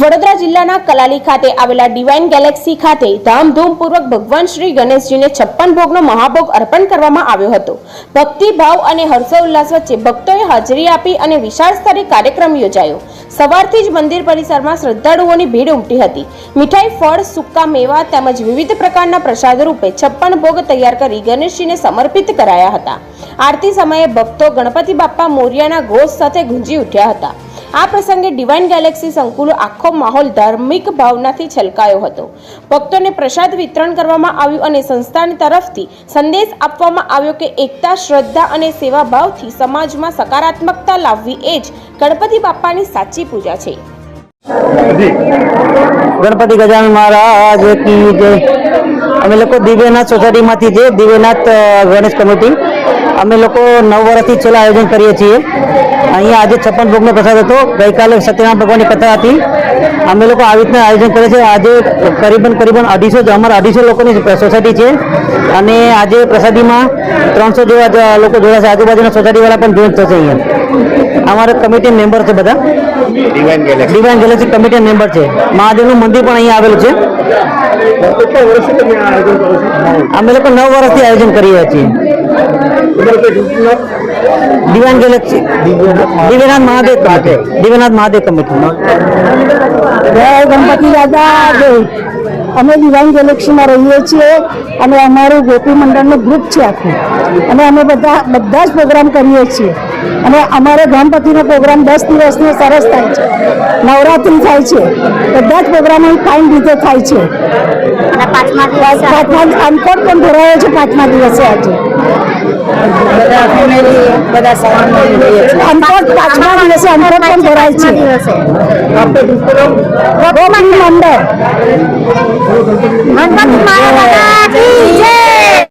વડોદરા જિલ્લાના કલાલી ખાતે આવેલા ડિવાઇન ગેલેક્સી ખાતે ધામધૂમપૂર્વક ભગવાન શ્રી ગણેશજીને છપ્પન ભોગનો મહાભોગ અર્પણ કરવામાં આવ્યો હતો. ભક્તિભાવ અને હર્ષોલ્લાસ વચ્ચે ભક્તોએ હાજરી આપી અને વિશાળ સ્તરે કાર્યક્રમ યોજાયો. સવારથી જ મંદિર પરિસરમાં શ્રદ્ધાળુઓની ભીડ ઉમટી હતી. મીઠાઈ, ફળ, સૂકા મેવા તેમજ વિવિધ પ્રકારના પ્રસાદ રૂપે છપ્પન ભોગ તૈયાર કરી ગણેશજીને સમર્પિત કરાયા હતા. આરતી સમયે ભક્તો ગણપતિ બાપ્પા મોર્યાના ઘોષ સાથે ગુંજી ઉઠ્યા હતા. આ પ્રસંગે ડિવાઇન ગેલેક્સી સંકુલ આખો માહોલ ધાર્મિક ભાવનાથી છલકાયો હતો. ભક્તોને પ્રસાદ વિતરણ કરવામાં આવ્યું અને સંસ્થાની તરફથી સંદેશ આપવામાં આવ્યો કે એકતા, શ્રદ્ધા અને સેવા ભાવથી સમાજમાં સકારાત્મકતા લાવવી એ જ ગણપતિ બાપ્પાની સાચી પૂજા છે. ગણપતિ ગજાન મહારાજ કી અમે લોકો દિવ્યનાથ સોસાયટીમાંથી છે દિવ્યનાથ ગણેશ કમિટી અમે લોકો નવ વર્ષથી છેલ્લા આયોજન કરીએ છીએ. અહીંયા આજે છપ્પન ભોગનો પ્રસાદ હતો. ગઈકાલે સત્યનારાયણ ભગવાનની કથા હતી. અમે લોકો આવી રીતના આયોજન કરે છે. આજે કરીબન કરીબન અઢીસો અમારા અઢીસો લોકોની સોસાયટી છે. અને આજે પ્રસાદીમાં ત્રણસો જેવા લોકો જોડાશે. આજુબાજુના સોસાયટીવાળા પણ જોઈન થશે અહીંયા. અમારા કમિટી મેમ્બર છે બધા. ડિવાઇન ગેલેક્સી કમિટી મેમ્બર છે. મહાદેવનું મંદિર પણ અહીંયા આવેલું છે? અમે લોકો નવ વર્ષથી આયોજન કરીએ છીએ. Divine galaxy Divyanath Mahadev committee Divyanath Mahadev committee જય ગણપતિ દાદા અમે દિવાન ગેલેક્સીમાં રહીએ છીએ અને અમારું ગોપી મંડળનું ગ્રુપ છે આખું અને અમે બધા બધા જ પ્રોગ્રામ કરીએ છીએ અને અમારે ગણપતિનો પ્રોગ્રામ દસ દિવસનો સરસ થાય છે. નવરાત્રિ થાય છે. બધા જ પ્રોગ્રામો ફાઇન રીતે થાય છે. પાંચમા અનકોટ પણ ભરાયો છે પાંચમા દિવસે આજે? અનકોટ પાંચમા દિવસે પણ ભરાય છે? ગણપતિ મહારાજ